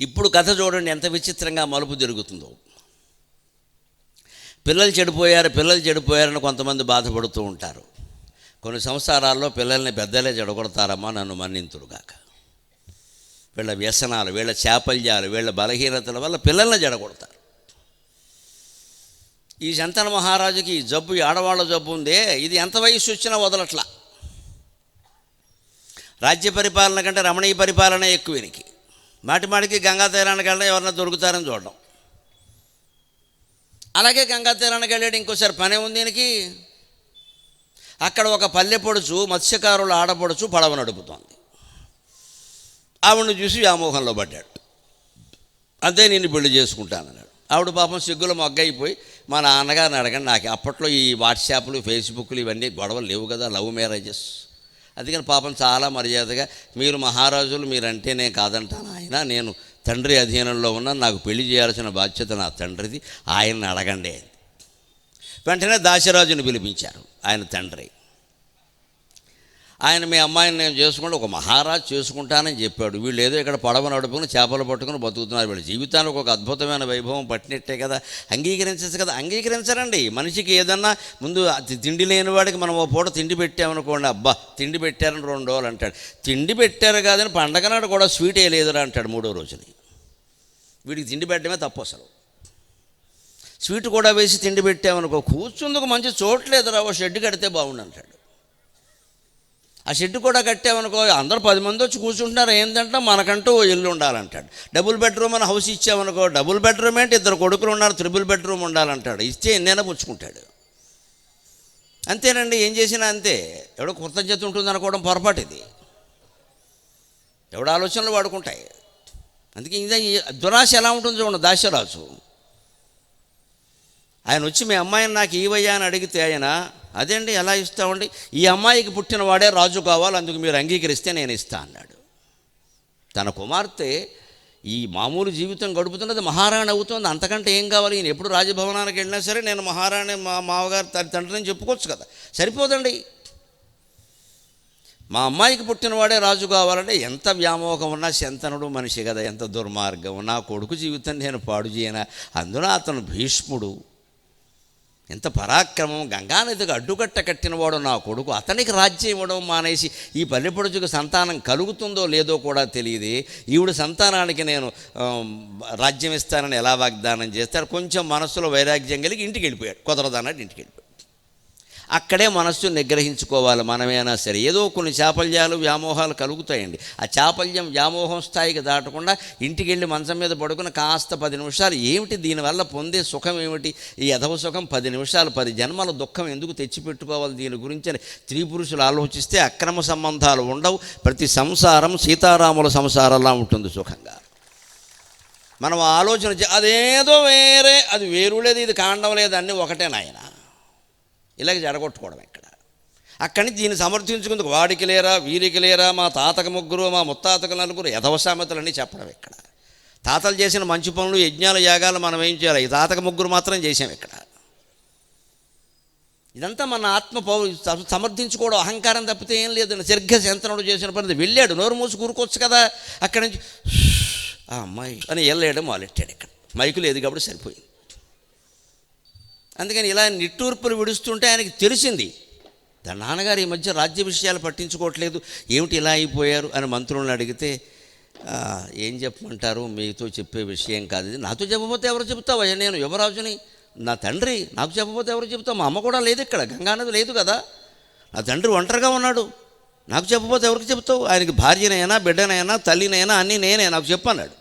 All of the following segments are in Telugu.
ఇప్పుడు కథ చూడండి ఎంత విచిత్రంగా మలుపు జరుగుతుందో. పిల్లలు చెడిపోయారు పిల్లలు చెడిపోయారని కొంతమంది బాధపడుతూ ఉంటారు. కొన్ని సంవత్సరాల్లో పిల్లల్ని పెద్దలే చెడగొడతారమ్మా నన్ను మన్నింతురుగాక. వీళ్ళ వ్యసనాలు వీళ్ళ చాపల్యాలు వీళ్ళ బలహీనతల వల్ల పిల్లల్ని జడగొడతారు ఈ శంతన మహారాజుకి ఈ జబ్బు ఆడవాళ్ళ జబ్బు ఉందే ఇది ఎంత వయసు వచ్చినా వదలట్లా. రాజ్య పరిపాలన కంటే రమణీయ పరిపాలన ఎక్కువ మాటిమాటికి గంగా తీరానికి వెళ్ళడం ఎవరన్నా దొరుకుతారని చూడడం. అలాగే గంగా తీరానికి వెళ్ళాడు ఇంకోసారి పనే ఉంది దీనికి అక్కడ ఒక పల్లె పొడుచు మత్స్యకారుల ఆడపడుచు పడవ నడుపుతోంది. ఆవిడని చూసి వ్యామోహంలో పడ్డాడు. అంతే నేను పెళ్ళి చేసుకుంటానన్నాడు. ఆవిడ పాపం సిగ్గుల మొగ్గైపోయి మా నాన్నగారిని అడగండి నాకు అప్పట్లో ఈ వాట్సాప్లు ఫేస్బుక్లు ఇవన్నీ గొడవలు లేవు కదా లవ్ మ్యారేజెస్. అందుకని పాపం చాలా మర్యాదగా మీరు మహారాజులు మీరంటేనే కాదంటాను ఆయన నేను తండ్రి అధీనంలో ఉన్న నాకు పెళ్ళి చేయాల్సిన బాధ్యత నా తండ్రిది ఆయన్ని అడగండి వెంటనే దాశరాజుని పిలిపించారు ఆయన తండ్రి. ఆయన మీ అమ్మాయిని నేను చేసుకుంటే ఒక మహారాజు చేసుకుంటానని చెప్పాడు. వీళ్ళు ఏదో ఇక్కడ పడవ నడుపుకుని చేపలు పట్టుకుని బతుకుతున్నారు. వీళ్ళ జీవితానికి ఒక అద్భుతమైన వైభవం పట్టినట్టే కదా. అంగీకరించచ్చు కదా. అంగీకరించరండి. మనిషికి ఏదన్నా ముందు తిండి లేని వాడికి మనం ఓ పూట తిండి పెట్టామనుకోండి అబ్బా తిండి పెట్టారని రెండు రోజులు అంటాడు. తిండి పెట్టారు కాదని పండగ నాడు కూడా స్వీట్ వేయలేదురా అంటాడు మూడో రోజుని వీడికి తిండి పెట్టడమే తప్పు అసలు. స్వీట్ కూడా వేసి తిండి పెట్టామనుకో కూర్చుందుకు మంచి చోట్లేదురా ఓ షెడ్ కడితే బాగుండు అంటాడు. ఆ షెడ్ కూడా కట్టామనుకో అందరూ పది మంది వచ్చి కూర్చుంటున్నారు ఏంటంటే మనకంటూ ఓ ఇల్లు ఉండాలంటాడు. డబుల్ బెడ్రూమ్ అని హౌస్ ఇచ్చామనుకో డబుల్ బెడ్రూమ్ ఏంటి? ఇద్దరు కొడుకులు ఉన్నారు త్రిబుల్ బెడ్రూమ్ ఉండాలంటాడు. ఇస్తే ఎన్నైనా పుచ్చుకుంటాడు. అంతేనండి ఏం చేసినా అంతే. ఎవడో కృతజ్ఞత ఉంటుంది అనుకోవడం పొరపాటు ఇది ఎవడ ఆలోచనలు వాడుకుంటాయి. అందుకే ఇదే దురాశ ఎలా ఉంటుందో చూడండి దాశరాజు. ఆయన వచ్చి మీ అమ్మాయిని నాకు ఇవయ్యా అని అడిగితే ఆయన అదేండి ఎలా ఇస్తామండి? ఈ అమ్మాయికి పుట్టిన వాడే రాజు కావాలి అందుకు మీరు అంగీకరిస్తే నేను ఇస్తా అన్నాడు. తన కుమార్తె ఈ మామూలు జీవితం గడుపుతున్నది మహారాణి అవుతుంది అంతకంటే ఏం కావాలి? ఈయన ఎప్పుడు రాజభవనానికి వెళ్ళినా సరే నేను మహారాణి మా మామగారు తండ్రిని చెప్పుకోవచ్చు కదా. సరిపోదండి. మా అమ్మాయికి పుట్టినవాడే రాజు కావాలంటే ఎంత వ్యామోహం ఉన్నా శంతనుడు మనిషి కదా ఎంత దుర్మార్గం నా కొడుకు జీవితం నేను పాడు చేయనా? అందున అతను భీష్ముడు. ఎంత పరాక్రమం గంగానదికి అడ్డుకట్ట కట్టినవాడు నా కొడుకు అతనికి రాజ్యం ఇవ్వడం మానేసి ఈ పల్లెపడుచుకు సంతానం కలుగుతుందో లేదో కూడా తెలియదు. ఈవిడ సంతానానికి నేను రాజ్యం ఇస్తానని ఎలా వాగ్దానం చేస్తారు కొంచెం మనసులో వైరాగ్యం కలిగి ఇంటికి వెళ్ళిపోయాడు కుదరదన్నట్టు ఇంటికి వెళ్ళిపోయాడు అక్కడే మనస్సు నిగ్రహించుకోవాలి. మనమైనా సరే ఏదో కొన్ని చాపల్యాలు వ్యామోహాలు కలుగుతాయండి. ఆ చాపల్యం వ్యామోహం స్థాయికి దాటకుండా ఇంటికి వెళ్ళి మంచం మీద పడుకుని కాస్త పది నిమిషాలు ఏమిటి? దీనివల్ల పొందే సుఖం ఏమిటి? ఈ యథవ సుఖం పది నిమిషాలు పది జన్మల దుఃఖం ఎందుకు తెచ్చిపెట్టుకోవాలి దీని గురించి అని స్త్రీ పురుషులు ఆలోచిస్తే అక్రమ సంబంధాలు ఉండవు. ప్రతి సంసారం సీతారాముల సంసారంలా ఉంటుంది సుఖంగా. మనం ఆలోచన అదేదో వేరే అది వేరు లేదు ఇది కాండం లేదు అన్నీ ఒకటే నాయన. ఇలాగ జడగొట్టుకోవడం ఇక్కడ. అక్కడి నుంచి దీన్ని సమర్థించుకుందుకు వాడికి లేరా వీరికి లేరా మా తాతకు ముగ్గురు మా ముత్తాతకు నలుగురు యథవసామెతలన్నీ చెప్పడం ఇక్కడ. తాతలు చేసిన మంచి పనులు యజ్ఞాలు యాగాలు మనం ఏం చేయాలి? ఈ తాతకు ముగ్గురు మాత్రం చేసాం ఇక్కడ. ఇదంతా మన ఆత్మ పౌ సమర్థించుకోవడం అహంకారం తప్పితే ఏం లేదు సరిగ్గా శంతనుడు చేసిన పని వెళ్ళాడు నోరు మూసి కూరుకోవచ్చు కదా. అక్కడి నుంచి ఆ అమ్మాయి అని వెళ్ళేయడం మొదలెట్టాడు ఇక్కడ. మైకు లేదు కాబట్టి సరిపోయింది. అందుకని ఇలా నిట్టూర్పులు విడుస్తుంటే ఆయనకి తెలిసింది తన నాన్నగారు ఈ మధ్య రాజ్య విషయాలు పట్టించుకోవట్లేదు ఏమిటి ఇలా అయిపోయారు? అని మంత్రులను అడిగితే ఏం చెప్పమంటారు? మీతో చెప్పే విషయం కాదు ఇది. నాతో చెప్పబోతే ఎవరు చెబుతావు? అయ్యా నేను యువరాజుని నా తండ్రి నాకు చెప్పబోతే ఎవరు చెబుతావు? మా అమ్మ కూడా లేదు ఇక్కడ గంగానది లేదు కదా. నా తండ్రి ఒంటరిగా ఉన్నాడు నాకు చెప్పబోతే ఎవరికి చెబుతావు? ఆయనకి భార్యనైనా బిడ్డనైనా తల్లినైనా అన్నీ నేనే నాకు చెప్పన్నాడు.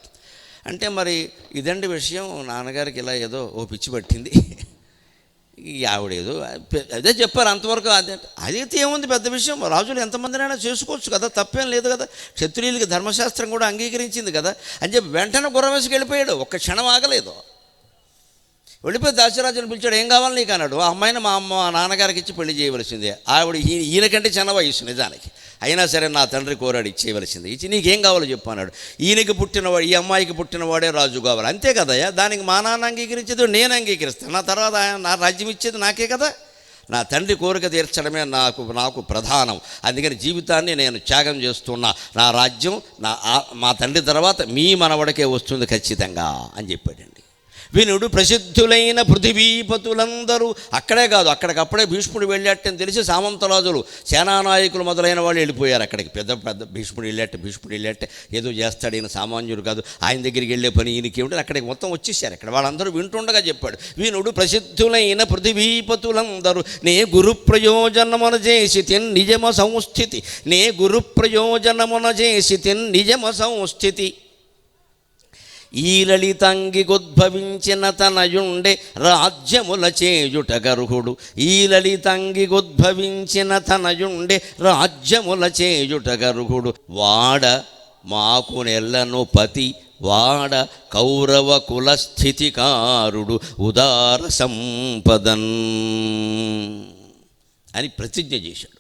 అంటే మరి ఇదండి విషయం నాన్నగారికి ఇలా ఏదో ఓ పిచ్చి పట్టింది. ఆవిడేదో అదే చెప్పారు అంతవరకు అదే. అదైతే ఏముంది పెద్ద విషయం. రాజులు ఎంతమందినైనా చేసుకోవచ్చు కదా తప్పేం లేదు కదా. క్షత్రియులకి ధర్మశాస్త్రం కూడా అంగీకరించింది కదా. అని చెప్పి వెంటనే గుర్రవేసుకు వెళ్ళిపోయాడు. ఒక్క క్షణం ఆగలేదు. వెళ్ళిపోయి దాసరాజుని పిలిచాడు ఏం కావాలి నీకు? అన్నాడు. ఆ అమ్మాయిని మా అమ్మ మా నాన్నగారికి ఇచ్చి పెళ్ళి చేయవలసిందే. ఆవిడ ఈయనకంటే చిన్న వయసు నిజానికి. అయినా సరే నా తండ్రి కోరాడు ఇచ్చేయవలసింది. ఇచ్చి నీకేం కావాలో చెప్పు అన్నాడు. ఈయనకి పుట్టినవాడు ఈ అమ్మాయికి పుట్టినవాడే రాజు కావాలి. అంతే కదయ్యా దానికి మా నాన్న అంగీకరించేది నేను అంగీకరిస్తాను. నా తర్వాత నా రాజ్యం ఇచ్చేది నాకే కదా. నా తండ్రి కోరిక తీర్చడమే నాకు నాకు ప్రధానం. అందుకని జీవితాన్ని నేను త్యాగం చేస్తున్నా. నా రాజ్యం నా మా తండ్రి తర్వాత మీ మనవడికే వస్తుంది ఖచ్చితంగా అని చెప్పాడండి. వినుడు ప్రసిద్ధులైన పృథివీపతులందరూ. అక్కడే కాదు అక్కడికప్పుడే భీష్ముడు వెళ్ళాటని తెలిసి సామంతరాజులు సేనానాయకులు మొదలైన వాళ్ళు వెళ్ళిపోయారు అక్కడికి. పెద్ద పెద్ద భీష్ముడు వెళ్ళాట భీష్ముడు వెళ్ళాట ఏదో చేస్తాడు ఈయన సామాన్యుడు కాదు ఆయన దగ్గరికి వెళ్ళే పని ఈయనకి ఏమిటి అక్కడికి మొత్తం వచ్చేసారు. అక్కడ వాళ్ళందరూ వింటుండగా చెప్పాడు వినుడు ప్రసిద్ధులైన పృథివీపతులందరూ నే గురు ప్రయోజనమున చేసి తిన్ నిజమ సంస్థితి నే గురు ప్రయోజనమున చేసి తిన్ నిజమ సంస్థితి. ఈ లలితంగిగొద్భవించిన తనయుండే రాజ్యముల చేయుట గర్హుడు ఈ లలితంగిగొద్భవించిన తనయుండే రాజ్యముల చేయుట గర్హుడు వాడ మాకు నెల్లను పతి వాడ కౌరవ కులస్థితికారుడు ఉదార సంపదన్ అని ప్రతిజ్ఞ చేశాడు.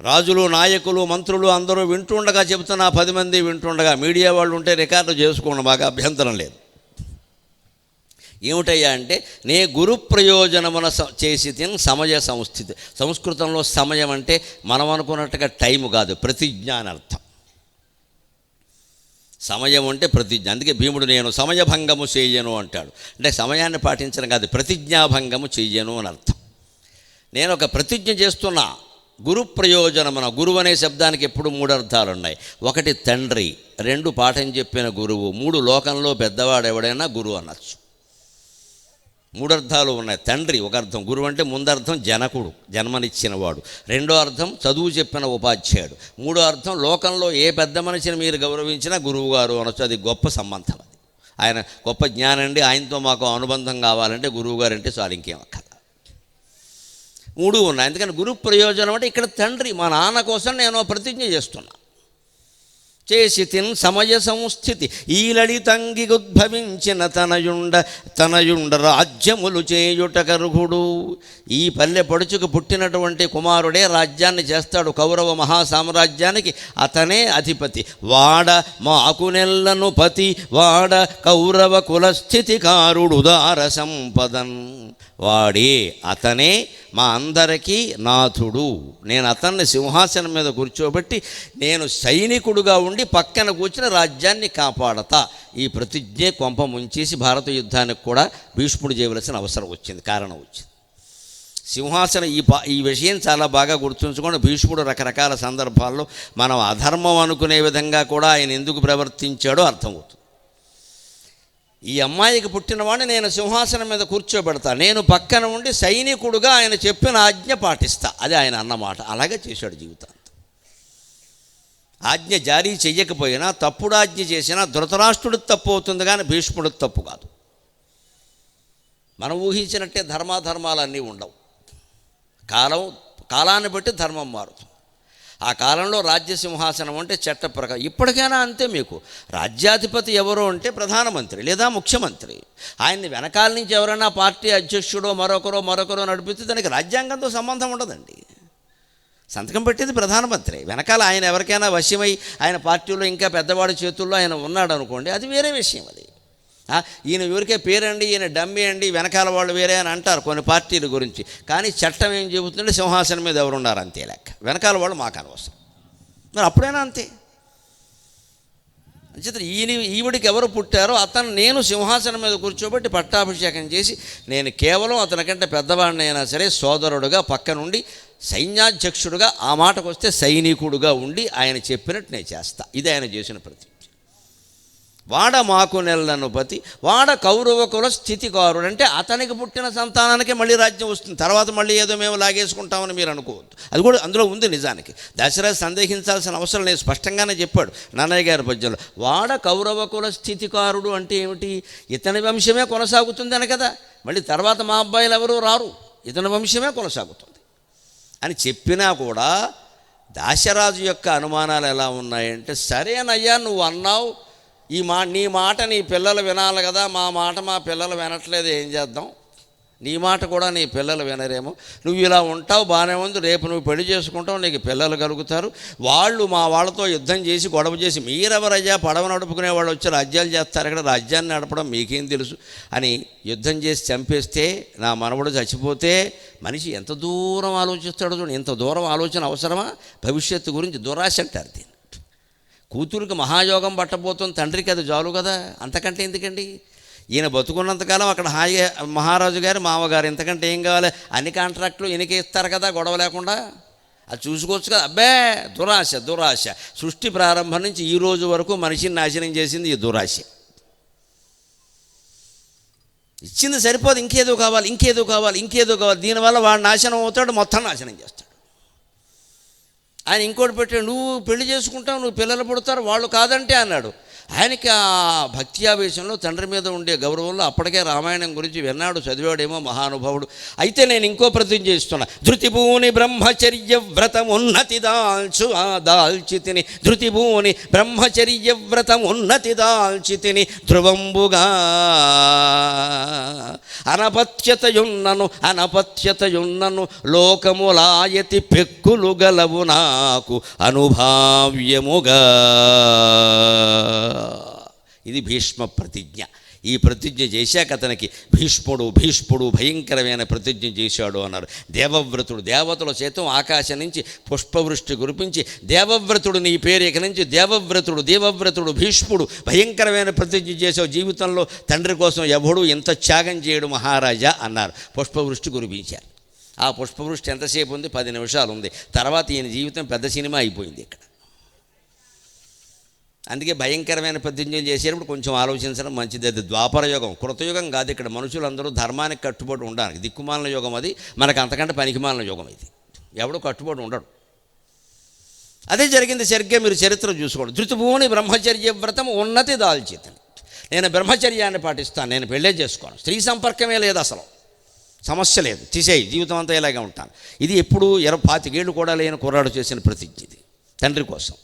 రాజులు నాయకులు మంత్రులు అందరూ వింటుండగా చెబుతున్నా పది మంది వింటుండగా మీడియా వాళ్ళు ఉంటే రికార్డు చేసుకోండి మాకు అభ్యంతరం లేదు. ఏమిటయ్యా అంటే నే గురు ప్రయోజనమున స- చేసి తిని సమయ సంస్థితి సంస్కృతంలో సమయం అంటే మనం అనుకున్నట్టుగా టైం కాదు ప్రతిజ్ఞ అని అర్థం సమయం అంటే ప్రతిజ్ఞ అందుకే భీముడు నేను సమయభంగము చేయను అంటాడు. అంటే సమయాన్ని పాటించడం కాదు ప్రతిజ్ఞాభంగము చెయ్యను అని అర్థం. నేను ఒక ప్రతిజ్ఞ చేస్తున్నా గురు ప్రయోజనమున గురువు అనే శబ్దానికి ఎప్పుడు మూడు అర్థాలు ఉన్నాయి ఒకటి తండ్రి రెండు పాఠం చెప్పిన గురువు మూడు లోకంలో పెద్దవాడు ఎవడైనా గురువు అనొచ్చు. మూడు అర్థాలు ఉన్నాయి. తండ్రి ఒక అర్థం గురువు అంటే ముందర్థం జనకుడు జన్మనిచ్చినవాడు. రెండో అర్థం చదువు చెప్పిన ఉపాధ్యాయుడు. మూడో అర్థం లోకంలో ఏ పెద్ద మనిషిని మీరు గౌరవించినా గురువు గారు అనొచ్చు. అది గొప్ప సంబంధం అది. ఆయన గొప్ప జ్ఞానండి. ఆయనతో మాకు అనుబంధం కావాలంటే గురువు గారు అంటే చాలు ఇంకేం అక్కర్లేదు మూడు ఉన్నాయి. ఎందుకంటే గురు ప్రయోజనం అంటే ఇక్కడ తండ్రి మా నాన్న కోసం నేను ప్రతిజ్ఞ చేస్తున్నా. చేసి తిన్ సమయ సంస్థితి ఈ లలితంగిగుద్భవించిన తనయుండ తనయుండ రాజ్యములు చేయుట కరుగుడు ఈ పల్లె పడుచుకు పుట్టినటువంటి కుమారుడే రాజ్యాన్ని చేస్తాడు. కౌరవ మహాసామ్రాజ్యానికి అతనే అధిపతి. వాడ మాకునెల్లను పతి వాడ కౌరవ కులస్థితికారుడు దార సంపదన్. వాడే అతనే మా అందరికీ నాథుడు. నేను అతన్ని సింహాసనం మీద కూర్చోబెట్టి నేను సైనికుడుగా ఉండి పక్కన కూర్చుని రాజ్యాన్ని కాపాడతా. ఈ ప్రతిజ్ఞే కొంప ముంచేసి భారత యుద్ధానికి కూడా భీష్ముడు చేయవలసిన అవసరం వచ్చింది కారణం వచ్చింది. సింహాసనం ఈ పా ఈ విషయం చాలా బాగా గుర్తుంచుకోండి. భీష్ముడు రకరకాల సందర్భాల్లో మనం అధర్మం అనుకునే విధంగా కూడా ఆయన ఎందుకు ప్రవర్తించాడో అర్థమవుతుంది. ఈ అమ్మాయికి పుట్టినవాడిని నేను సింహాసనం మీద కూర్చోబెడతా. నేను పక్కన ఉండి సైనికుడుగా ఆయన చెప్పిన ఆజ్ఞ పాటిస్తా. అది ఆయన అన్నమాట. అలాగే చేశాడు జీవితాంతం. ఆజ్ఞ జారీ చెయ్యకపోయినా తప్పుడు ఆజ్ఞ చేసినా ధృతరాష్ట్రుడు తప్పు అవుతుంది కానీ భీష్ముడు తప్పు కాదు. మనం ఊహించినట్టే ధర్మాధర్మాలన్నీ ఉండవు. కాలం కాలాన్ని బట్టి ధర్మం మారుతుంది. ఆ కాలంలో రాజ్య సింహాసనం అంటే చట్ట ప్రకారం. ఇప్పటికైనా అంతే మీకు. రాజ్యాధిపతి ఎవరు అంటే ప్రధానమంత్రి లేదా ముఖ్యమంత్రి. ఆయన్ని వెనకాల నుంచి ఎవరైనా పార్టీ అధ్యక్షుడో మరొకరో మరొకరో నడిపిస్తే దానికి రాజ్యాంగంతో సంబంధం ఉండదండి. సంతకం పెట్టేది ప్రధానమంత్రి. వెనకాల ఆయన ఎవరికైనా వశ్యమై ఆయన పార్టీలో ఇంకా పెద్దవాడి చేతుల్లో ఆయన ఉన్నాడు అనుకోండి అది వేరే విషయం అది. ఈయన ఊరికే పేరండి ఈయన డమ్మి అండి వెనకాల వాళ్ళు వేరే అని అంటారు కొన్ని పార్టీల గురించి. కానీ చట్టం ఏం చెబుతుంటే సింహాసనం మీద ఎవరు ఉన్నారు అంతే లెక్క. వెనకాల వాళ్ళు మాకు అనవసరం. మరి అప్పుడైనా అంతే. అంచేత ఈయన ఈవిడికి ఎవరు పుట్టారో అతను నేను సింహాసనం మీద కూర్చోబెట్టి పట్టాభిషేకం చేసి నేను కేవలం అతనికంటే పెద్దవాడిని అయినా సరే సోదరుడుగా పక్క నుండి సైన్యాధ్యక్షుడుగా ఆ మాటకు వస్తే సైనికుడుగా ఉండి ఆయన చెప్పినట్టు నేను చేస్తా. ఇది ఆయన చేసిన ప్రతి వాడ మాకు నెలను పతి వాడ కౌరవ కుల స్థితికారుడు. అంటే అతనికి పుట్టిన సంతానానికి మళ్ళీ రాజ్యం వస్తుంది. తర్వాత మళ్ళీ ఏదో మేము లాగేసుకుంటామని మీరు అనుకోవద్దు. అది కూడా అందులో ఉంది నిజానికి. దశరథ సందేహించాల్సిన అవసరం లేదు. స్పష్టంగానే చెప్పాడు నాన్నయ్య గారి పద్యంలో. వాడ కౌరవ కుల స్థితికారుడు అంటే ఏమిటి? ఇతని వంశమే కొనసాగుతుంది అని కదా. మళ్ళీ తర్వాత మా అబ్బాయిలు ఎవరు రారు. ఇతని వంశమే కొనసాగుతుంది. అని చెప్పినా కూడా దాశరాజు యొక్క అనుమానాలు ఎలా ఉన్నాయంటే సరేనయ్యా నువ్వు అన్నావు ఈ మా నీ మాట నీ పిల్లలు వినాలి కదా మా మాట మా పిల్లలు వినట్లేదు ఏం చేద్దాం? నీ మాట కూడా నీ పిల్లలు వినరేమో. నువ్వు ఇలా ఉంటావు బాగానే ఉంది రేపు నువ్వు పెళ్ళి చేసుకుంటావు నీకు పిల్లలు కలుగుతారు. వాళ్ళు మా వాళ్ళతో యుద్ధం చేసి గొడవ చేసి మీరెవరయ్యా పడవ నడుపుకునే వాళ్ళు వచ్చి రాజ్యాలు చేస్తారు ఇక్కడ రాజ్యాన్ని నడపడం మీకేం తెలుసు? అని యుద్ధం చేసి చంపేస్తే నా మనవడు చచ్చిపోతే మనిషి ఎంత దూరం ఆలోచిస్తాడో చూడండి ఇంత దూరం ఆలోచన అవసరమా? భవిష్యత్తు గురించి దురాశ అంటారు దీన్ని. కూతురికి మహాయోగం పట్టబోతుంది తండ్రికి అది జాలు కదా? అంతకంటే ఎందుకండి? ఈయన బతుకున్నంతకాలం అక్కడ హాయి మహారాజు గారు మామగారు ఇంతకంటే ఏం కావాలి? అన్ని కాంట్రాక్టులు ఈయనకే ఇస్తారు కదా గొడవ లేకుండా? అది చూసుకోవచ్చు కదా. అబ్బే దురాశ దురాశ. సృష్టి ప్రారంభం నుంచి ఈ రోజు వరకు మనిషిని నాశనం చేసింది ఈ దురాశ. ఇచ్చింది సరిపోదు ఇంకేదో కావాలి ఇంకేదో కావాలి ఇంకేదో కావాలి. దీనివల్ల వాడు నాశనం అవుతాడు మొత్తం నాశనం చేస్తాడు. ఆయన ఇంకోటి పెట్టాడు నువ్వు పెళ్ళి చేసుకుంటావు నువ్వు పిల్లలు పుడతారు వాళ్ళు కాదంటే అన్నాడు. ఆయనకి ఆ భక్త్యావేశంలో తండ్రి మీద ఉండే గౌరవంలో అప్పటికే రామాయణం గురించి విన్నాడు చదివాడేమో మహానుభావుడు. అయితే నేను ఇంకో ప్రతిజ్ఞ చేస్తున్నా. ధృతిభూని బ్రహ్మచర్య వ్రతం ఉన్నతి దాల్చు ఆ దాల్చితిని ధృతిభూని బ్రహ్మచర్య వ్రతం ఉన్నతి దాల్చితిని ధ్రువంబుగా అనపత్యతయున్నను అనపత్యతయున్నను లోకములాయతి పెక్కులు గలవు నాకు అనుభావ్యముగా. ఇది భీష్మ ప్రతిజ్ఞ. ఈ ప్రతిజ్ఞ చేశాక అతనికి భీష్ముడు భీష్ముడు భయంకరమైన ప్రతిజ్ఞ చేశాడు అన్నారు. దేవవ్రతుడు దేవతల చేతం ఆకాశం నుంచి పుష్పవృష్టి కురిపించి దేవవ్రతుడు నీ పేరు ఇక నుంచి దేవవ్రతుడు దేవవ్రతుడు భీష్ముడు భయంకరమైన ప్రతిజ్ఞ చేసావు జీవితంలో తండ్రి కోసం ఎవడు ఎంత త్యాగం చేయడు మహారాజా అన్నారు. పుష్పవృష్టి కురిపించారు. ఆ పుష్పవృష్టి ఎంతసేపు ఉంది? పది నిమిషాలు ఉంది. తర్వాత ఈయన జీవితం పెద్ద సినిమా అయిపోయింది ఇక్కడ. అందుకే భయంకరమైన ప్రతిజ్ఞలు చేసేటప్పుడు కొంచెం ఆలోచించడం మంచిది. అది ద్వాపర యుగం. కృతయుగం కాదు ఇక్కడ. మనుషులందరూ ధర్మానికి కట్టుబడి ఉండడానికి. దిక్కుమాలిన యుగం అది. మనకు అంతకంటే పనికిమాలిన యుగం ఇది. ఎవడు కట్టుబడి ఉండడు. అదే జరిగింది సరిగ్గా మీరు చరిత్ర చూసుకోండి. ధృతిభూని బ్రహ్మచర్య వ్రతం ఉన్నతి దాల్చితని. నేను బ్రహ్మచర్యాన్ని పాటిస్తాను. నేను పెళ్ళే చేసుకోను. స్త్రీ సంపర్కమే లేదు అసలు. సమస్య లేదు. తీసేయి. జీవితం అంతా ఇలాగే ఉంటాను. ఇది ఎప్పుడు ఇరవై పాతికేళ్ళు కూడా లేని కుర్రాడు చేసిన ప్రతిజ్ఞ ఇది. తండ్రి కోసం.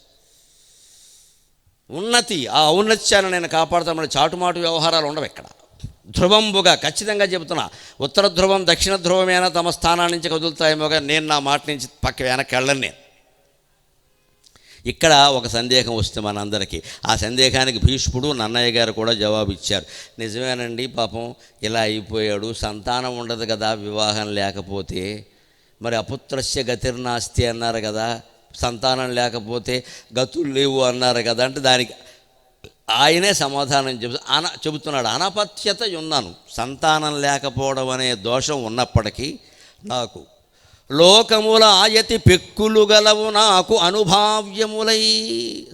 ఉన్నతి ఆ ఔన్నత్యాన్ని నేను కాపాడుతామని చాటుమాటు వ్యవహారాలు ఉండవు ఇక్కడ ధ్రువంబుగా ఖచ్చితంగా చెబుతున్నా ఉత్తర ధ్రువం దక్షిణ ధ్రువమైనా తమ స్థానాల నుంచి కదులుతాయేమోగా నేను నా మాట నుంచి పక్క వెనక్కి వెళ్ళను నేను. ఇక్కడ ఒక సందేహం వస్తే మనందరికీ ఆ సందేహానికి భీష్ముడు నన్నయ్య గారు కూడా జవాబు ఇచ్చారు. నిజమేనండి పాపం ఇలా అయిపోయాడు సంతానం ఉండదు కదా వివాహం లేకపోతే. మరి అపుత్రస్య గతిర్నాస్తి అన్నారు కదా సంతానం లేకపోతే గతులు లేవు అన్నారు కదా అంటే దానికి ఆయనే సమాధానం చెబు అన చెబుతున్నాడు. అనపత్యత ఉన్నాను. సంతానం లేకపోవడం అనే దోషం ఉన్నప్పటికీ నాకు లోకముల ఆయతి పెక్కులు గలవు నాకు అనుభావ్యములై.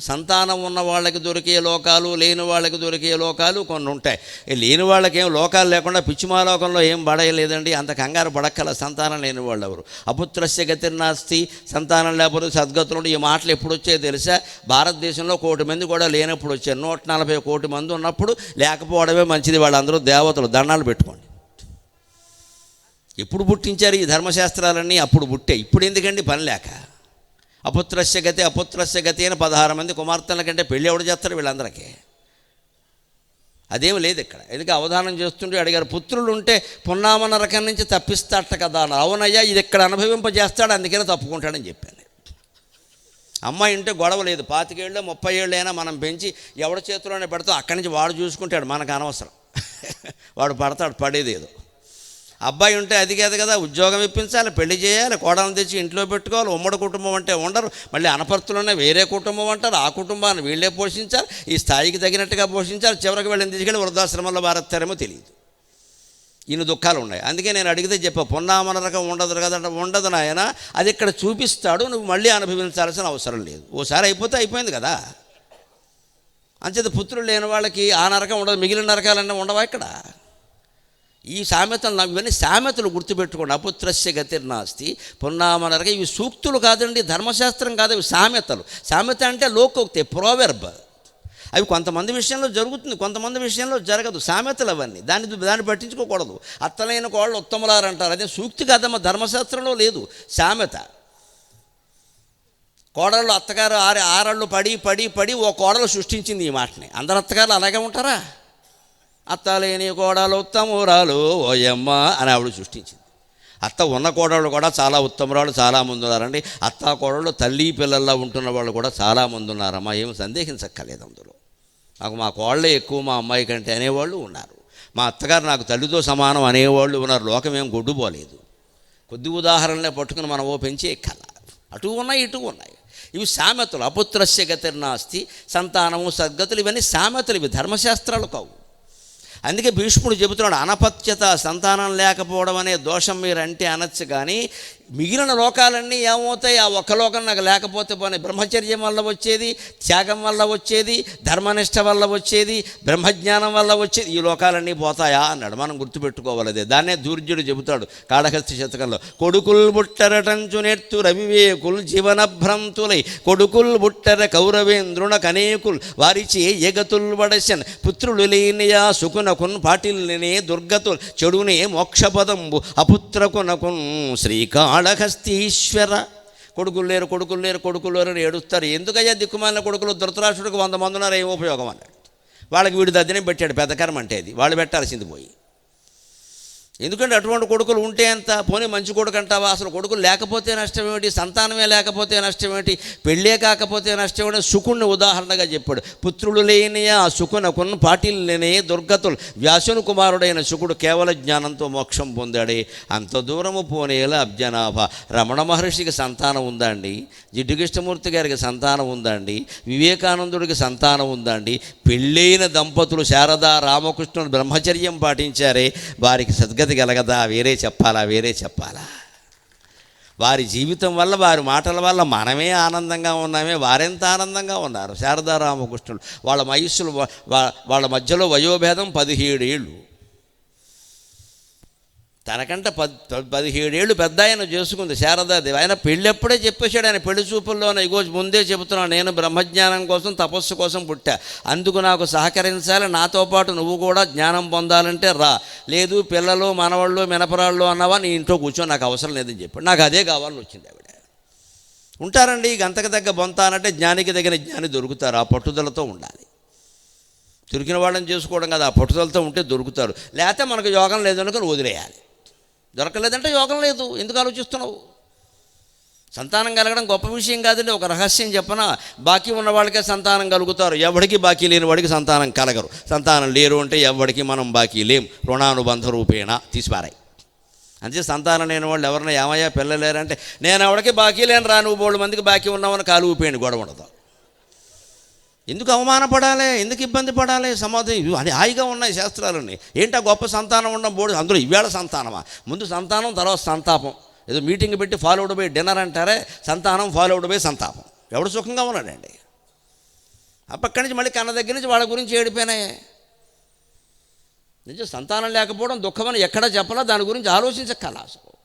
సంతానం ఉన్న వాళ్ళకి దొరికే లోకాలు లేని వాళ్ళకి దొరికే లోకాలు కొన్ని ఉంటాయి. లేని వాళ్ళకి ఏం లోకాలు లేకుండా పిచ్చిమాలోకంలో ఏం పడయలేదండి. అంత కంగారు పడక్కల సంతానం లేని వాళ్ళు ఎవరు అపుత్రస్య గతిర్నాస్తి సంతానం లేకపోతే సద్గతులు ఈ మాటలు ఎప్పుడు వచ్చాయో తెలుసా? భారతదేశంలో కోటి మంది కూడా లేనప్పుడు వచ్చారు. నూట నలభై కోటి మంది ఉన్నప్పుడు లేకపోవడమే మంచిది. వాళ్ళందరూ దేవతలు. దండాలు పెట్టుకోండి. ఎప్పుడు పుట్టించారు ఈ ధర్మశాస్త్రాలన్నీ? అప్పుడు పుట్టే. ఇప్పుడు ఎందుకండి పని లేక? అపుత్రస్య గతి అపుత్రస్య గతి అని పదహారు మంది కుమార్తెల కంటే పెళ్ళి ఎవడు చేస్తారు వీళ్ళందరికీ? అదేమి లేదు ఇక్కడ. ఎందుకు అవధానం చేస్తుంటే అడిగారు పుత్రులు ఉంటే పున్నామ నరకం నుంచి తప్పిస్తాట కదా అన్నారు అవునయ్యా ఇది ఇక్కడ అనుభవింపజేస్తాడు అందుకనే తప్పుకుంటాడని చెప్పాను. అమ్మాయి ఉంటే గొడవ లేదు. పాతికేళ్ళు ముప్పై ఏళ్ళు అయినా మనం పెంచి ఎవడి చేతిలోనే పెడతాం అక్కడి నుంచి వాడు చూసుకుంటాడు మనకు అనవసరం. వాడు పడతాడు పడేదేదో. అబ్బాయి ఉంటే అది కాదు కదా ఉద్యోగం ఇప్పించాలి పెళ్ళి చేయాలి కోడలను తెచ్చి ఇంట్లో పెట్టుకోవాలి ఉమ్మడి కుటుంబం అంటే ఉండరు. మళ్ళీ అనపర్తులోనే వేరే కుటుంబం అంటారు ఆ కుటుంబాన్ని వీళ్ళే పోషించాలి ఈ స్థాయికి తగినట్టుగా పోషించాలి చివరికి వెళ్ళిన తీసుకెళ్ళి వృద్ధాశ్రమంలో భారత్తారేమో తెలియదు ఇన్ని దుఃఖాలు ఉన్నాయి. అందుకే నేను అడిగితే చెప్పా పొన్నామన రకం ఉండదు కదంటే ఉండదు నాయన అది ఇక్కడ చూపిస్తాడు నువ్వు మళ్ళీ అనుభవించాల్సిన అవసరం లేదు. ఓసారి అయిపోతే అయిపోయింది కదా. అంచేత పుత్రులు లేని వాళ్ళకి ఆ నరకం ఉండదు మిగిలిన నరకాలన్నీ ఉండవా ఇక్కడ? ఈ సామెతలు ఇవన్నీ సామెతలు గుర్తుపెట్టుకోండి. అపుత్రస్య గతిర్నాస్తి నాస్తి. నరక ఇవి సూక్తులు కాదండి ధర్మశాస్త్రం కాదు ఇవి సామెతలు. సామెత అంటే లోకోక్తి ప్రోవెర్బ్. అవి కొంతమంది విషయంలో జరుగుతుంది కొంతమంది విషయంలో జరగదు. సామెతలు అవన్నీ. దాన్ని దాన్ని పట్టించుకోకూడదు. అత్తలైన కోళ్ళు ఉత్తములారు అంటారు అదే సూక్తి కాదమ్మా ధర్మశాస్త్రంలో లేదు సామెత. కోడళ్ళు అత్తగారు ఆరు ఆరళ్ళు పడి పడి పడి ఓ కోడలు సృష్టించింది ఈ మాటని. అందరు అత్తగారులు అలాగే ఉంటారా? అత్తలేని కోడలు ఉత్తమురాలు ఓయమ్మ అని ఆవిడ సృష్టించింది. అత్త ఉన్న కోడళ్ళు కూడా చాలా ఉత్తమురాలు చాలామంది ఉన్నారండి అత్త కోడళ్ళు తల్లి పిల్లల్లో ఉంటున్న వాళ్ళు కూడా చాలామంది ఉన్నారమ్మా ఏమి సందేహించక్కర్లేదు అందులో. నాకు మా కోళ్ళే ఎక్కువ మా అమ్మాయి కంటే అనేవాళ్ళు ఉన్నారు. మా అత్తగారు నాకు తల్లితో సమానం అనేవాళ్ళు ఉన్నారు. లోకం ఏం గొడ్డుపోలేదు కొద్ది ఉదాహరణలే పట్టుకుని మనం ఓ పెంచి ఎక్కాల అటు ఉన్నాయి ఇటు ఉన్నాయి. ఇవి సామెతలు అపుత్రస్య గతిర్నాస్తి సంతానము సద్గతులు ఇవన్నీ సామెతలు ఇవి ధర్మశాస్త్రాలు కావు. అందుకే భీష్ముడు చెబుతున్నాడు అనపత్యత సంతానం లేకపోవడం అనే దోషం మీరు అంటే అనొచ్చు కానీ మిగిలిన లోకాలన్నీ ఏమవుతాయి? ఆ ఒక్క లోకం నాకు లేకపోతే పోనీ బ్రహ్మచర్యం వల్ల వచ్చేది త్యాగం వల్ల వచ్చేది ధర్మనిష్ట వల్ల వచ్చేది బ్రహ్మజ్ఞానం వల్ల వచ్చేది ఈ లోకాలన్నీ పోతాయా అన్నాడు. మనం గుర్తుపెట్టుకోవాలి దాన్నే దూర్జుడు చెబుతాడు కాళహస్తి శతకంలో. కొడుకుల్ బుట్టరటంచు నెత్తు రవివేకుల్ జీవనభ్రంతులై కొడుకుల్ బుట్టర కౌరవేంద్రుణ కనేకుల్. వారిచే ఎగతుల్ వడసన్ పుత్రులు లేనియా సుకునకున్ పాటిల్నే దుర్గతుల్. చెడునే మోక్షపదంబు. అపుత్రకునకున్ కాళహస్తీశ్వర కొడుకులు లేరు కొడుకులు లేరు కొడుకులు లేరు అని ఏడుస్తారు. ఎందుకయ్యా దిక్కుమాలిన కొడుకులు? ధృతరాష్ట్రుడికి వంద మంది ఉన్నారు? ఏం ఉపయోగం అన్నాడు. వాళ్ళకి వీడి దద్దనే పెట్టాడు పెద్ద కర్మ అంటే అది. వాళ్ళు పెట్టాల్సింది పోయి. ఎందుకంటే అటువంటి కొడుకులు ఉంటే ఎంత? పోనీ మంచి కొడుకు అంటావా? అసలు కొడుకులు లేకపోతే నష్టం ఏమిటి? సంతానమే లేకపోతే నష్టం ఏమిటి? పెళ్ళే కాకపోతే నష్టం ఏమిటి? సుకుణ్ణి ఉదాహరణగా చెప్పాడు. పుత్రులు లేని ఆ సుకునకున్ పాటిల్లేనే దుర్గతులు. వ్యాసుని కుమారుడైన శుకుడు కేవల జ్ఞానంతో మోక్షం పొందాడే. అంత దూరము పోనేలా అబ్జనాభ. రమణ మహర్షికి సంతానం ఉందండి. జిడ్డుకృష్ణమూర్తి జిడ్డు గారికి సంతానం ఉందండి. వివేకానందుడికి సంతానం ఉందండి. పెళ్ళైన దంపతులు శారదా రామకృష్ణుడు బ్రహ్మచర్యం పాటించారే. వారికి సద్గతి కలగదా వేరే చెప్పాలా? వేరే చెప్పాలా? వారి జీవితం వల్ల వారి మాటల వల్ల మనమే ఆనందంగా ఉన్నామే వారెంత ఆనందంగా ఉన్నారు? శారదా రామకృష్ణుడు వాళ్ళ వయస్సులు వాళ్ళ మధ్యలో వయోభేదం పదిహేడు ఏళ్ళు తనకంట పద్ పదిహేడేళ్ళు పెద్ద ఆయన చేసుకుంది శారదాదేవి. ఆయన పెళ్ళెప్పుడే చెప్పేశాడు ఆయన పెళ్ళి చూపుల్లోనే ఇగో ముందే చెబుతున్నాను నేను బ్రహ్మజ్ఞానం కోసం తపస్సు కోసం పుట్టా. అందుకు నాకు సహకరించాలి నాతో పాటు నువ్వు కూడా జ్ఞానం పొందాలంటే రా. లేదు పిల్లలు మనవాళ్ళు మినపరాళ్ళు అన్నవా నీ ఇంట్లో కూర్చో నాకు అవసరం లేదని చెప్పాడు. నాకు అదే కావాలని వచ్చింది ఆవిడ. ఉంటారండి గంతకు తగ్గ బొంత అనంటే జ్ఞానికి తగిన జ్ఞాని దొరుకుతారు ఆ పట్టుదలతో ఉండాలి. దొరికిన వాళ్ళని చేసుకోవడం కదా ఆ పట్టుదలతో ఉంటే దొరుకుతారు. లేకపోతే మనకు యోగం లేదనుకుని వదిలేయాలి. దొరకలేదంటే యోగం లేదు. ఎందుకు ఆలోచిస్తున్నావు? సంతానం కలగడం గొప్ప విషయం కాదండి. ఒక రహస్యం చెప్పన? బాకీ ఉన్న వాళ్ళకే సంతానం కలుగుతారు. ఎవడికి బాకీ లేని వాడికి సంతానం కలగరు. సంతానం లేరు అంటే ఎవడికి మనం బాకీ లేం. రుణానుబంధ రూపేణ తీసిపారాయి. అంతే సంతానం లేని వాళ్ళు ఎవరైనా ఏమయ్యా పిల్లలేరంటే నేను ఎవడికి బాకీ లేని రా నువ్వు మూడు మందికి బాకీ ఉన్నామని కాలు ఊపేయండి. గొడవ ఉండదు. ఎందుకు అవమానపడాలి? ఎందుకు ఇబ్బంది పడాలి? సమాధానం అది హాయిగా ఉన్నాయి శాస్త్రాలని ఏంటా గొప్ప సంతానం ఉండడం బోర్డు అందులో ఇవాళ సంతానమా? ముందు సంతానం తర్వాత సంతాపం. ఏదో మీటింగ్ పెట్టి ఫాలో బై డిన్నర్ అంటారే సంతానం ఫాలోడ్ పోయి సంతాపం. ఎవడు సుఖంగా ఉన్నాడండి? ఆ నుంచి మళ్ళీ కన్న దగ్గర నుంచి వాళ్ళ గురించి ఏడిపోయినాయే. నిజం సంతానం లేకపోవడం దుఃఖమని ఎక్కడా చెప్పలా దాని గురించి ఆలోచించక్కల అసలు.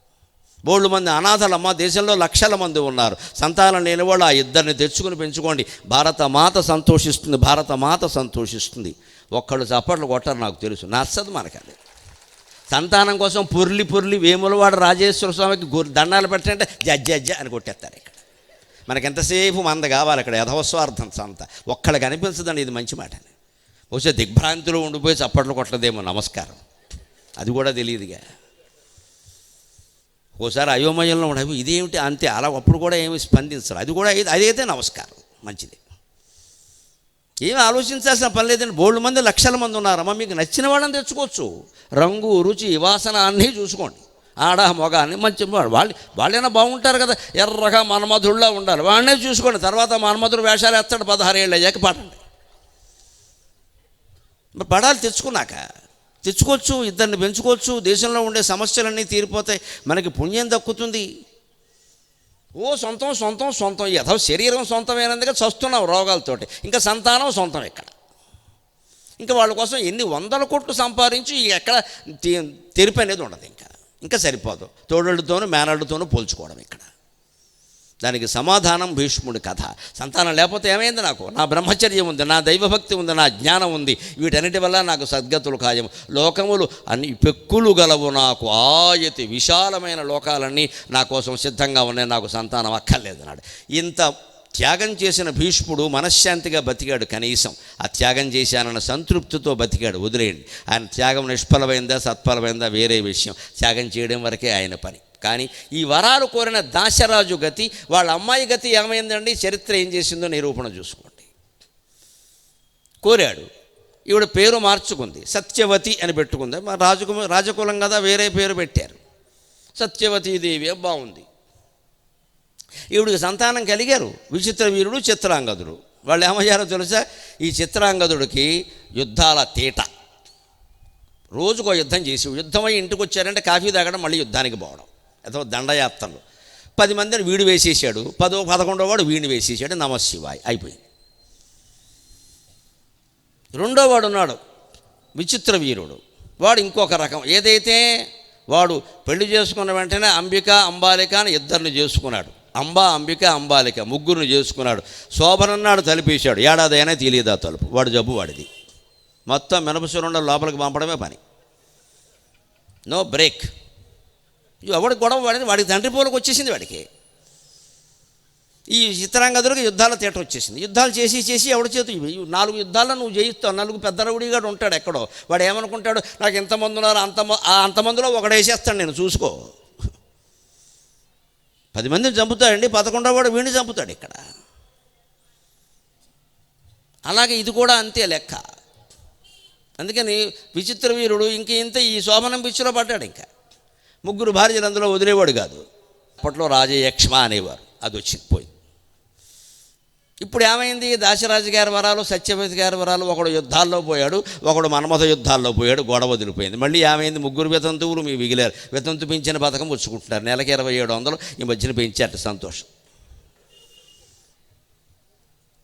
బోళ్ళు మంది అనాథలమ్మ దేశంలో లక్షల మంది ఉన్నారు. సంతానం లేని వాళ్ళు ఆ ఇద్దరిని తెచ్చుకుని పెంచుకోండి. భారత మాత సంతోషిస్తుంది భారత మాత సంతోషిస్తుంది. ఒక్కళ్ళు చప్పట్లు కొట్టరు నాకు తెలుసు. నచ్చదు మనకది. సంతానం కోసం పొర్లి పొర్లి వేములవాడు రాజేశ్వర స్వామికి దండాలు పెట్టంటే జజ్జజ్జ అని కొట్టేస్తారు ఇక్కడ. మనకి ఎంతసేపు మంద కావాలి అక్కడ యథవస్వార్థం సంత. ఒక్కళ్ళకి అనిపించదండి ఇది మంచి మాట అని బహుశా దిగ్భ్రాంతిలో ఉండిపోయి చప్పట్లు కొట్టలేదేమో నమస్కారం. అది కూడా తెలియదుగా. ఓసారి అయోమయంలో ఉండవు ఇదేమిటి? అంతే అలా అప్పుడు కూడా ఏమి స్పందించరు. అది కూడా అదైతే నమస్కారం మంచిది. ఏమి ఆలోచించాల్సిన పని లేదండి. బోళ్ళు మంది లక్షల మంది ఉన్నారమ్మా. మీకు నచ్చిన వాళ్ళని తెచ్చుకోవచ్చు. రంగు రుచి వాసన అన్నీ చూసుకోండి. ఆడ మొగ అని మంచి వాడు- వాళ్ళు వాళ్ళైనా బాగుంటారు కదా. ఎర్రగా మన్మధుడిలా ఉండాలి. వాడినే చూసుకోండి. తర్వాత మన్మధుడు వేషాలు వేస్తాడు పదహారు ఏళ్ళు అయ్యాక పడండి మరి పడాలి తెచ్చుకున్నాక. తెచ్చుకోవచ్చు ఇద్దరిని పెంచుకోవచ్చు దేశంలో ఉండే సమస్యలన్నీ తీరిపోతాయి. మనకి పుణ్యం దక్కుతుంది. ఓ సొంతం సొంతం సొంతం. యథో శరీరం సొంతమైనందుకే చస్తున్నాం రోగాలతోటి. ఇంకా సంతానం సొంతం ఇక్కడ. ఇంకా వాళ్ళ కోసం ఎన్ని వందల కోట్లు సంపాదించి ఎక్కడ తెరిపి అనేది ఉండదు ఇంకా. ఇంకా సరిపోదు. తోడళ్ళతోనూ మేనళ్ళతోనూ పోల్చుకోవడం ఇక్కడ. దానికి సమాధానం భీష్ముడి కథ. సంతానం లేకపోతే ఏమైంది నాకు? నా బ్రహ్మచర్యం ఉంది నా దైవభక్తి ఉంది నా జ్ఞానం ఉంది. వీటన్నిటి వల్ల నాకు సద్గతులు ఖాయం. లోకములు అన్ని పెక్కులు గలవు నాకు. ఆయతి విశాలమైన లోకాలన్నీ నా కోసం సిద్ధంగా ఉన్నాయి నాకు సంతానం అక్కర్లేదు నాడు. ఇంత త్యాగం చేసిన భీష్ముడు మనశ్శాంతిగా బతికాడు కనీసం. ఆ త్యాగం చేశానన్న సంతృప్తితో బతికాడు వదిలేయండి. ఆయన త్యాగం నిష్ఫలమైందా సత్ఫలమైందా వేరే విషయం. త్యాగం చేయడం వరకే ఆయన పని. కానీ ఈ వరాలు కోరిన దాశరాజు గతి వాళ్ళ అమ్మాయి గతి ఏమైందండి? చరిత్ర ఏం చేసిందో నిరూపణ చూసుకోండి. కోరాడు. ఈవిడ పేరు మార్చుకుంది. సత్యవతి అని పెట్టుకుంది. మా రాజకు రాజకులం కదా వేరే పేరు పెట్టారు. సత్యవతీదేవి బాగుంది ఈవిడికి సంతానం కలిగారు. విచిత్ర వీరుడు చిత్రాంగదుడు. వాళ్ళు ఏమయ్యారో తెలుసా? ఈ చిత్రాంగదుడికి యుద్ధాల తీట. రోజుకో యుద్ధం చేసి యుద్ధం ఇంటికి వచ్చారంటే కాఫీ తాగడం మళ్ళీ యుద్ధానికి పోవడం. అథవా దండయాత్రలు. పది మందిని వీడు వేసేసాడు పదో పదకొండో వాడు వీడిని వేసేసాడు నమశివాయ్ అయిపోయింది. రెండో వాడు ఉన్నాడు విచిత్ర వీరుడు. వాడు ఇంకొక రకం ఏదైతే వాడు పెళ్ళి చేసుకున్న వెంటనే అంబిక అంబాలిక అని ఇద్దరిని చేసుకున్నాడు. అంబ అంబిక అంబాలిక ముగ్గురిని చేసుకున్నాడు. శోభనన్నాడు తలిపేశాడు ఏడాది అయినా తెలియదా తలుపు? వాడు జబ్బు వాడిది. మొత్తం మినపసురుండ లోపలికి పంపడమే పని. No break. ఎవడి గొడవ వాడిది వాడికి తండ్రి పోలకు వచ్చేసింది వాడికి. ఈ చిత్రాంగదులకు యుద్ధాల తేట వచ్చేసింది. యుద్ధాలు చేసి చేసి ఎవడి చేతి? నాలుగు యుద్ధాలను నువ్వు చేయిస్తావు నలుగు పెద్ద రౌడీగాడు ఉంటాడు ఎక్కడో. వాడు ఏమనుకుంటాడు? నాకు ఎంతమంది ఉన్నారు అంత అంతమందిలో ఒకడేసేస్తాను నేను చూసుకో. పది మందిని చంపుతాడండి పదకొండో వాడు వీణి చంపుతాడు ఇక్కడ. అలాగే ఇది కూడా అంతే లెక్క. అందుకని విచిత్ర వీరుడు ఇంక ఇంత ఈ శోభనం పిచ్చిలో పడ్డాడు ఇంకా. ముగ్గురు భార్యలు అందులో వదిలేవాడు కాదు. అప్పట్లో రాజయక్ష్మ అనేవారు. అది వచ్చింది పోయింది ఇప్పుడు ఏమైంది? దాశరాజు గారి వరాలు సత్యవతి గారి వరాలు ఒకడు యుద్ధాల్లో పోయాడు ఒకడు మన్మథ యుద్ధాల్లో పోయాడు గొడవ వదిలిపోయింది. మళ్ళీ ఏమైంది? ముగ్గురు వితంతువులు మీ మిగిలారు. వితంతు పెంచిన పథకం వచ్చుకుంటున్నారు నెలకి ఇరవై ఏడు వందలు ఈ మధ్యన పెంచారు సంతోషం.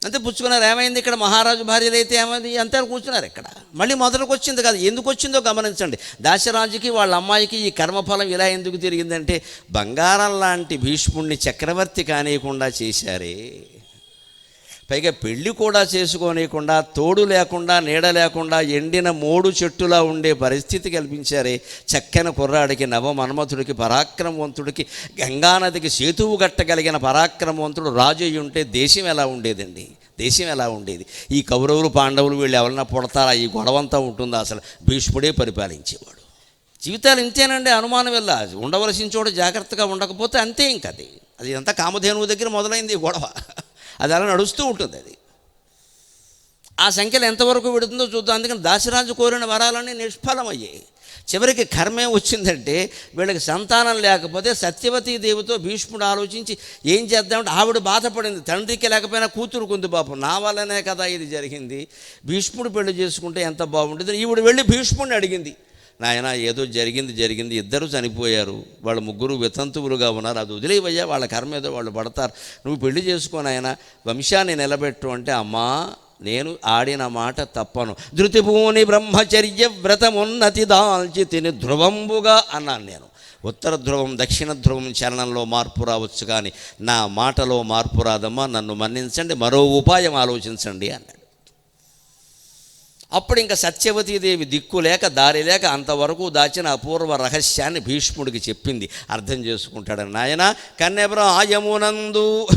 అంతే పుచ్చుకున్నారు. ఏమైంది ఇక్కడ? మహారాజు భార్యలు అయితే ఏమైంది? అంతే కూర్చున్నారు ఇక్కడ. మళ్ళీ మొదటికి వచ్చింది కాదు. ఎందుకు వచ్చిందో గమనించండి. దాశరాజుకి వాళ్ళ అమ్మాయికి ఈ కర్మఫలం ఇలా ఎందుకు తిరిగిందంటే బంగారం లాంటి భీష్ముడిని చక్రవర్తి కానియకుండా చేశారే. పైగా పెళ్ళి కూడా చేసుకోనియకుండా తోడు లేకుండా నీడ లేకుండా ఎండిన మూడు చెట్టులా ఉండే పరిస్థితి కల్పించారే చక్కని కుర్రాడికి నవమన్మథుడికి పరాక్రమవంతుడికి గంగానదికి సేతువు కట్టగలిగిన పరాక్రమవంతుడు రాజు అయి ఉంటే దేశం ఎలా ఉండేదండి? దేశం ఎలా ఉండేది? ఈ కౌరవులు పాండవులు వీళ్ళు ఎవరన్నా పుడతారా? ఈ గొడవంతా ఉంటుందా? అసలు భీష్ముడే పరిపాలించేవాడు. జీవితాలు ఇంతేనండి అనుమానం వెళ్ళ ఉండవలసిన చోట జాగ్రత్తగా ఉండకపోతే అంతే ఇంకది. అది అది అంతా కామధేనువు దగ్గర మొదలైంది ఈ గొడవ. అది అలా నడుస్తూ ఉంటుంది అది. ఆ సంఖ్యలు ఎంతవరకు పెడుతుందో చూద్దాం. అందుకని దాసిరాజు కోరిన వరాలన్నీ నిష్ఫలమయ్యాయి. చివరికి కర్మే వచ్చిందంటే వీళ్ళకి సంతానం లేకపోతే సత్యవతీ దేవితో భీష్ముడు ఆలోచించి ఏం చేద్దామంటే ఆవిడ బాధపడింది. తండ్రికి లేకపోయినా కూతురుకుంది పాపం నా వల్లనే కదా ఇది జరిగింది. భీష్ముడు పెళ్ళి చేసుకుంటే ఎంత బాగుంటుంది ఈవిడ వెళ్ళి భీష్ముడిని అడిగింది. నాయన ఏదో జరిగింది జరిగింది ఇద్దరు చనిపోయారు. వాళ్ళ ముగ్గురు వితంతువులుగా ఉన్నారు. అది వదిలేవయ్యా వాళ్ళ కర్మ ఏదో వాళ్ళు పడతారు. నువ్వు పెళ్ళి చేసుకొని ఆయన వంశాన్ని నిలబెట్టు అంటే అమ్మా నేను ఆడిన మాట తప్పను. ధృతిభూని బ్రహ్మచర్య వ్రతమున్నతి దాల్చి తిని ధ్రువంబుగా అన్నాను నేను. ఉత్తర ధ్రువం దక్షిణ ధ్రువం చరణంలో మార్పు రావచ్చు కానీ నా మాటలో మార్పు రాదమ్మా నన్ను మన్నించండి మరో ఉపాయం ఆలోచించండి అన్నాడు. అప్పుడు ఇంకా సత్యవతీదేవి దిక్కు లేక దారి లేక అంతవరకు దాచిన అపూర్వ రహస్యాన్ని భీష్ముడికి చెప్పింది. అర్థం చేసుకుంటాడని. నాయన కన్నెబరం ఆయమునందు.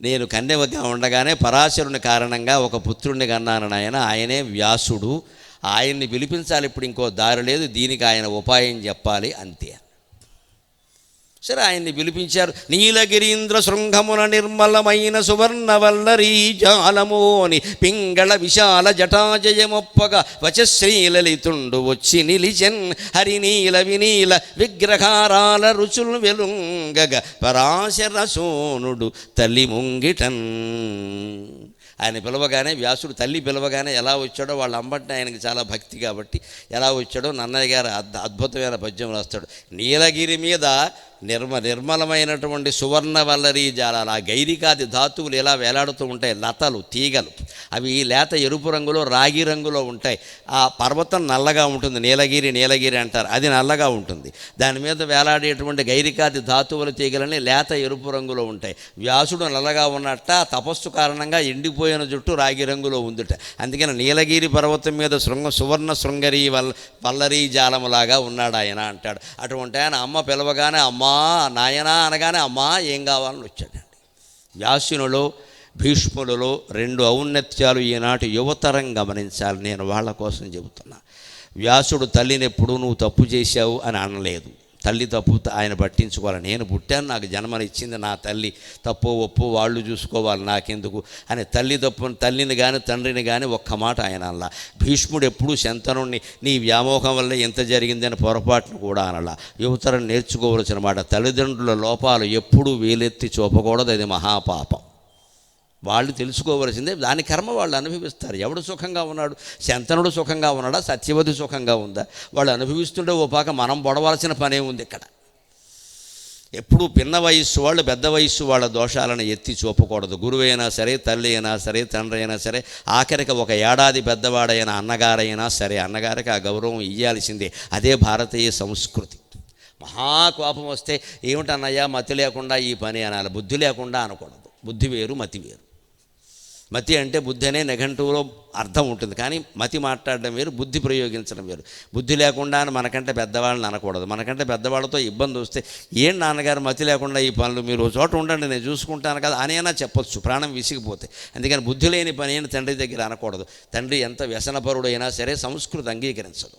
నేను కన్యవగా ఉండగానే పరాశరుని కారణంగా ఒక పుత్రుడిని కన్నాను నాయన. ఆయనే వ్యాసుడు. ఆయన్ని పిలిపించాలి ఇప్పుడు ఇంకో దారి లేదు. దీనికి ఆయన ఉపాయం చెప్పాలి అంతే. సరే ఆయన్ని పిలిపించారు. నీలగిరీంద్ర శృంగమున నిర్మలమైన సువర్ణవల్లరీ జాలమోని పింగళ విశాల జటాజయమొప్పగా వచశ్రీలలితుండు వచ్చి నిలిచెన్ హరినీల వినీల విగ్రహారాల రుచులు వెలుంగగ పరాశర సోనుడు తల్లి ముంగిటన్. ఆయన పిలవగానే వ్యాసుడు తల్లి పిలవగానే ఎలా వచ్చాడో వాళ్ళ అమ్మంటే ఆయనకి చాలా భక్తి కాబట్టి ఎలా వచ్చాడో నన్నయ్య గారు అద్భుతమైన పద్యం రాస్తాడు. నీలగిరి మీద నిర్మ నిర్మలమైనటువంటి సువర్ణవల్లరీ జాలాలు ఆ గైరికాది ధాతువులు ఎలా వేలాడుతూ ఉంటాయి? లతలు తీగలు. అవి లేత ఎరుపు రంగులో రాగి రంగులో ఉంటాయి. ఆ పర్వతం నల్లగా ఉంటుంది. నీలగిరి నీలగిరి అంటారు. అది నల్లగా ఉంటుంది. దాని మీద వేలాడేటువంటి గైరికాది ధాతువుల తీగలని లేత ఎరుపు రంగులో ఉంటాయి. వ్యాసుడు నల్లగా ఉన్నట్ట ఆ తపస్సు కారణంగా ఎండిపోయిన జుట్టు రాగి రంగులో ఉందిట. అందుకని నీలగిరి పర్వతం మీద శృంగ సువర్ణ శృంగరి వల్ వల్లరీ జాలములాగా ఉన్నాడు ఆయన అంటాడు. అటువంటి ఆయన అమ్మ పిలవగానే అమ్మ నాయనా అనగానే అమ్మా ఏం కావాలని వచ్చాడండి. వ్యాసునులో భీష్ములలో రెండు ఔన్నత్యాలు ఈనాటి యువతరం గమనించాలి. నేను వాళ్ళ కోసం చెబుతున్నా. వ్యాసుడు తల్లిని ఎప్పుడు నువ్వు తప్పు చేశావు అని అనలేదు. తల్లి తప్పు ఆయన పట్టించుకోవాలి. నేను పుట్టాను నాకు జన్మనిచ్చింది నా తల్లి. తప్పు ఒప్పు వాళ్ళు చూసుకోవాలి నాకెందుకు? అని తల్లి తప్పు తల్లిని కానీ తండ్రిని కానీ ఒక్క మాట ఆయన అనలా. భీష్ముడు ఎప్పుడూ శంతనుణ్ణి నీ వ్యామోహం వల్ల ఎంత జరిగిందని పొరపాటును కూడా అనలా. యువతరం నేర్చుకోవలసిన మాట తల్లిదండ్రుల లోపాలు ఎప్పుడూ వేలెత్తి చూపకూడదు అది మహాపాపం. వాళ్ళు తెలుసుకోవలసిందే దాని కర్మ వాళ్ళు అనుభవిస్తారు. ఎవడు సుఖంగా ఉన్నాడు? శంతనుడు సుఖంగా ఉన్నాడా? సత్యవతి సుఖంగా ఉందా? వాళ్ళు అనుభవిస్తుంటే ఓ పాక మనం పొడవలసిన పనే ఉంది ఇక్కడ. ఎప్పుడు పిన్న వయస్సు వాళ్ళు పెద్ద వయస్సు వాళ్ళ దోషాలను ఎత్తి చూపకూడదు. గురువు అయినా సరే తల్లి అయినా సరే తండ్రి అయినా సరే ఆఖరికి ఒక ఏడాది పెద్దవాడైన అన్నగారైనా సరే అన్నగారికి ఆ గౌరవం ఇయ్యాల్సిందే. అదే భారతీయ సంస్కృతి. మహా కోపం వస్తే ఏమిటన్నయ్యా మతి లేకుండా ఈ పని అనాలి బుద్ధి లేకుండా అనకూడదు. బుద్ధి వేరు మతి వేరు. మతి అంటే బుద్ధి అనే నిఘంటువులో అర్థం ఉంటుంది. కానీ మతి మాట్లాడడం వేరు బుద్ధి ప్రయోగించడం వేరు. బుద్ధి లేకుండా అని మనకంటే పెద్దవాళ్ళని అనకూడదు. మనకంటే పెద్దవాళ్ళతో ఇబ్బంది వస్తే ఏం నాన్నగారు మతి లేకుండా ఈ పనులు మీరు చోట ఉండండి నేను చూసుకుంటాను కదా అని అయినా చెప్పొచ్చు. ప్రాణం విసిగిపోతే. అందుకని బుద్ధి లేని పని అని తండ్రి దగ్గర అనకూడదు. తండ్రి ఎంత వ్యసనపరుడు అయినా సరే సంస్కృతి అంగీకరించదు.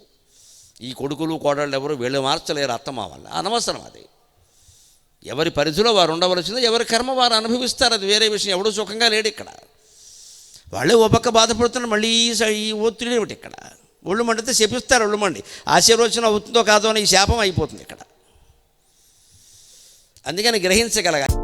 ఈ కొడుకులు కోడళ్ళు ఎవరు వీళ్ళు మార్చలేరు అత్తమా వల్ల అనవసరం అది. ఎవరి పరిధిలో వారు ఉండవలసిందో ఎవరి కర్మ వారు అనుభవిస్తారు అది వేరే విషయం. ఎవడు సుఖంగా లేడు ఇక్కడ. వాళ్ళే ఓ పక్క బాధపడుతున్నారు మళ్ళీ ఈ ఒత్తిడి ఏమిటి ఇక్కడ? ఒళ్ళు మండితే శపిస్తారు ఒళ్ళు మండి. ఆశీర్వచనం అవుతుందో కాదో అని ఈ శాపం అయిపోతుంది ఇక్కడ. అందుకని గ్రహించగలగాలి.